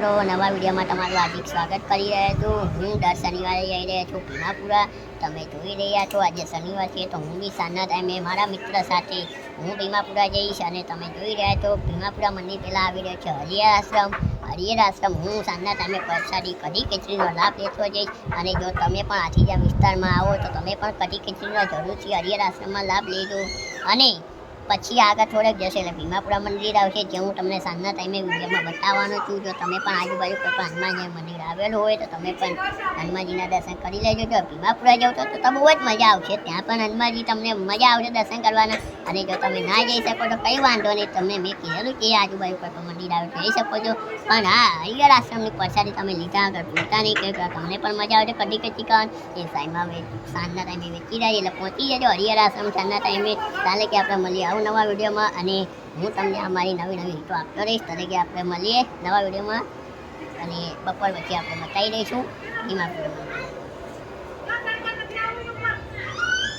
મિત્રો, નવા વિડીયોમાં તમારું હાર્દિક સ્વાગત કરી રહ્યા છું હું દર શનિવારે જઈ રહ્યા છું ભીમાપુરા, તમે જોઈ રહ્યા છો, આજે શનિવાર છે તો હું બી સાંજના ટાઈમે મારા મિત્ર સાથે હું ભીમાપુરા જઈશ અને તમે જોઈ રહ્યા છો, ભીમાપુરા મંદિર પહેલાં આવી રહ્યો છે હરિયર આશ્રમ. હરિયર આશ્રમ હું સાંજના ટાઈમે પ્રસાદી કઢી ખીચડીનો લાભ લેતો જઈશ અને જો તમે પણ આથીજા વિસ્તારમાં આવો તો તમે પણ કઢી ખીચડીનો જરૂરથી હરિયર આશ્રમમાં લાભ લેજો. અને પછી આગળ થોડેક જશે એટલે ભીમાપુરા મંદિર આવશે, જે હું તમને સાંજના ટાઈમે વિડીયોમાં બતાવવાનો છું. જો તમે પણ આજુબાજુ કોઈ પણ હનુમાનજી મંદિર આવેલું હોય તો તમે પણ હનુમાનજીના દર્શન કરી લેજો. જો ભીમાપુરા જાવ તો તો બહુ જ મજા આવશે. ત્યાં પણ હનુમાનજી તમને મજા આવશે દર્શન કરવાના. અને જો તમે ના જઈ શકો તો કંઈ વાંધો નહીં. તમને મેં કીધેલું કે આજુબાજુ કોઈ પણ મંદિર આવે જઈ શકો છો. પણ હા, હરિહર આશ્રમની પ્રસાદી તમે લીધા આગળ ભૂલતા નહીં કે તમને પણ મજા આવશે કદી કચી ખાવાની એ સાંજમાં સાંજના ટાઈમે વેચી જાય એટલે પહોંચી જજો હરિહર આશ્રમ સાંજના ટાઈમે ચાલે કે આપણે મળી આવું નવા વિડીયોમાં અને હું તમને અમારી નવી નવી હિટો આપતો રહીશ. તરીકે આપણે મળીએ નવા વિડીયોમાં અને બપોર પછી આપણે બતાવી દઈશું. ભીમાપુરમાં